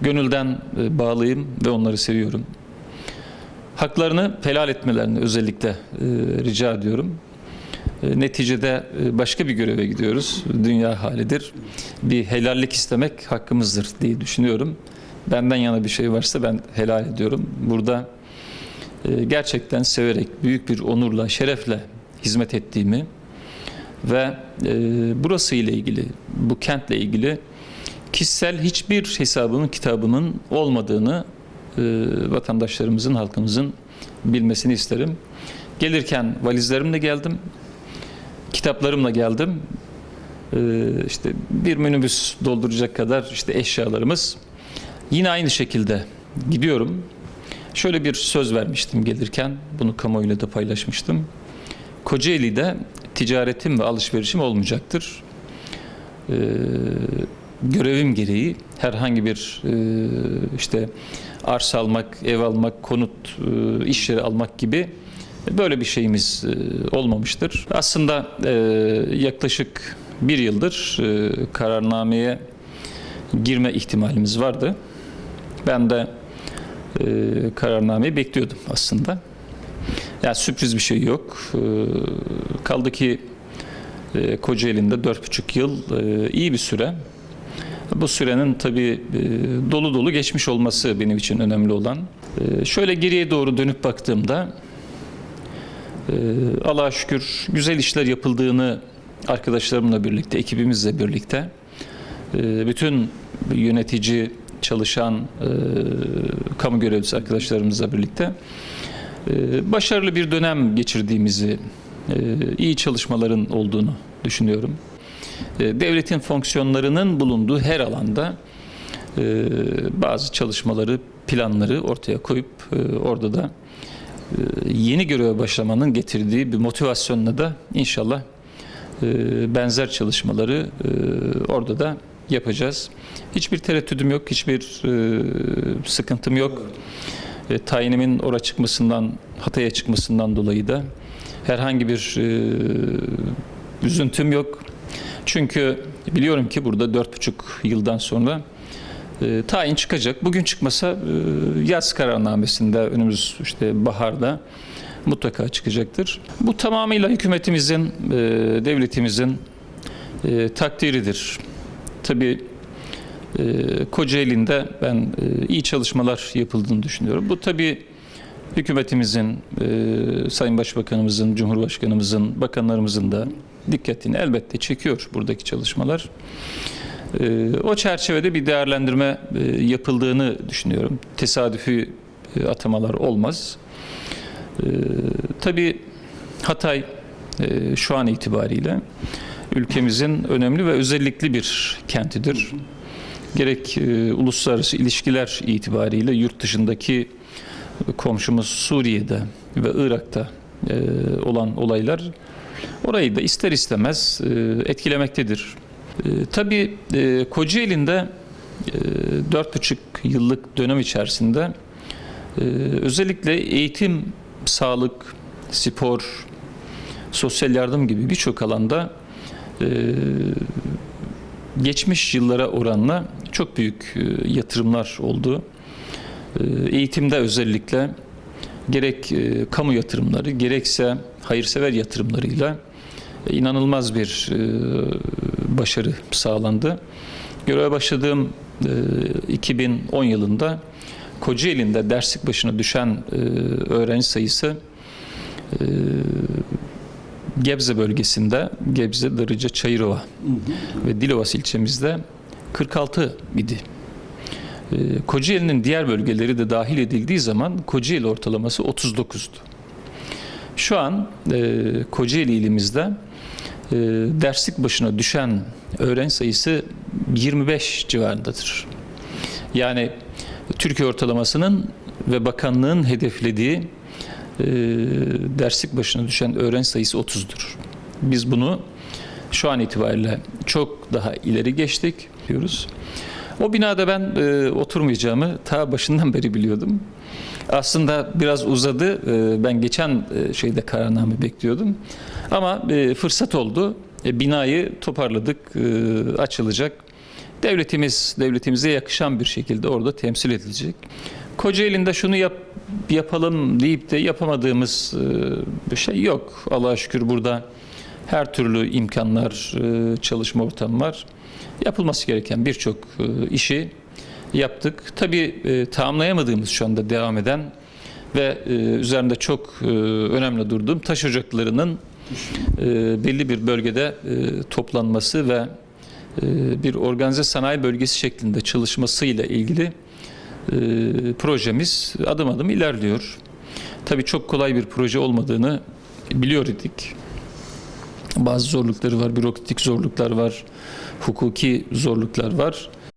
Gönülden e, bağlıyım ve onları seviyorum. Haklarını helal etmelerini özellikle e, rica ediyorum. E, Neticede başka bir göreve gidiyoruz. Dünya halidir. Bir helallik istemek hakkımızdır diye düşünüyorum. Benden yana bir şey varsa ben helal ediyorum. Burada gerçekten severek, büyük bir onurla, şerefle hizmet ettiğimi ve burası ile ilgili, bu kentle ilgili kişisel hiçbir hesabımın, kitabımın olmadığını e, vatandaşlarımızın, halkımızın bilmesini isterim. Gelirken valizlerimle geldim, kitaplarımla geldim. E, işte bir minibüs dolduracak kadar işte eşyalarımız. Yine aynı şekilde gidiyorum. Şöyle bir söz vermiştim gelirken, bunu kamuoyuyla da paylaşmıştım. Kocaeli'de ticaretim ve alışverişim olmayacaktır. Ee, görevim gereği herhangi bir e, işte arsa almak, ev almak, konut, e, iş yeri almak gibi böyle bir şeyimiz e, olmamıştır. Aslında e, yaklaşık bir yıldır kararnameye girme ihtimalimiz vardı. Ben de kararnameyi bekliyordum aslında. Yani sürpriz bir şey yok. Kaldı ki e, Kocaeli'nde dört buçuk yıl iyi bir süre. Bu sürenin tabii e, dolu dolu geçmiş olması benim için önemli olan. E, şöyle geriye doğru dönüp baktığımda e, Allah'a şükür güzel işler yapıldığını arkadaşlarımla birlikte, ekibimizle birlikte bütün yönetici, çalışan, kamu görevlisi arkadaşlarımızla birlikte başarılı bir dönem geçirdiğimizi, iyi çalışmaların olduğunu düşünüyorum. E, devletin fonksiyonlarının bulunduğu her alanda e, bazı çalışmaları, planları ortaya koyup e, orada da e, yeni göreve başlamanın getirdiği bir motivasyonla da inşallah benzer çalışmaları orada da yapacağız. Hiçbir tereddüdüm yok, hiçbir sıkıntım yok. Tayinimin oraya çıkmasından, Hatay'a çıkmasından dolayı da herhangi bir üzüntüm yok. Çünkü biliyorum ki burada dört buçuk yıldan sonra e, tayin çıkacak. Bugün çıkmasa e, yaz kararnamesinde önümüz işte baharda mutlaka çıkacaktır. Bu tamamıyla hükümetimizin, e, devletimizin e, takdiridir. Tabii e, Kocaeli'nde ben e, iyi çalışmalar yapıldığını düşünüyorum. Bu tabii hükümetimizin, e, Sayın Başbakanımızın, Cumhurbaşkanımızın, bakanlarımızın da dikkatini elbette çekiyor buradaki çalışmalar. E, o çerçevede bir değerlendirme e, yapıldığını düşünüyorum. Tesadüfi e, atamalar olmaz. E, tabii Hatay e, şu an itibariyle ülkemizin önemli ve özellikli bir kentidir. Gerek uluslararası ilişkiler itibariyle yurt dışındaki komşumuz Suriye'de ve Irak'ta olan olaylar orayı da ister istemez e, etkilemektedir. E, tabii e, Kocaeli'nde e, dört buçuk yıllık dönem içerisinde özellikle eğitim, sağlık, spor, sosyal yardım gibi birçok alanda geçmiş yıllara oranla çok büyük yatırımlar oldu. Eğitimde özellikle gerek e, kamu yatırımları gerekse hayırsever yatırımlarıyla e, inanılmaz bir e, başarı sağlandı. Göreve başladığım e, 2010 yılında Kocaeli'nde derslik başına düşen e, öğrenci sayısı e, Gebze bölgesinde, Gebze, Darıca, Çayırova ve Dilovası ilçemizde 46 idi. Ee, Kocaeli'nin diğer bölgeleri de dahil edildiği zaman Kocaeli ortalaması 39'du. Şu an e, Kocaeli ilimizde e, derslik başına düşen öğrenci sayısı 25 civarındadır. Yani Türkiye ortalamasının ve bakanlığın hedeflediği e, derslik başına düşen öğrenci sayısı 30'dur. Biz bunu şu an itibariyle çok daha ileri geçtik diyoruz. O binada ben e, oturmayacağımı ta başından beri biliyordum. Aslında biraz uzadı. E, ben geçen e, şeyde kararname bekliyordum. Ama e, fırsat oldu. E, binayı toparladık, e, açılacak. devletimiz devletimize yakışan bir şekilde orada temsil edilecek. Kocaeli'nde şunu yap, yapalım deyip de yapamadığımız e, bir şey yok. Allah'a şükür burada her türlü imkanlar, e, çalışma ortamı var. Yapılması gereken birçok e, işi yaptık. Tabii e, tamamlayamadığımız şu anda devam eden ve e, üzerinde çok e, önemli durduğum taş ocaklarının belli bir bölgede toplanması ve bir organize sanayi bölgesi şeklinde çalışmasıyla ilgili projemiz adım adım ilerliyor. Tabii çok kolay bir proje olmadığını biliyor idik. Bazı zorlukları var, bürokratik zorluklar var, hukuki zorluklar var.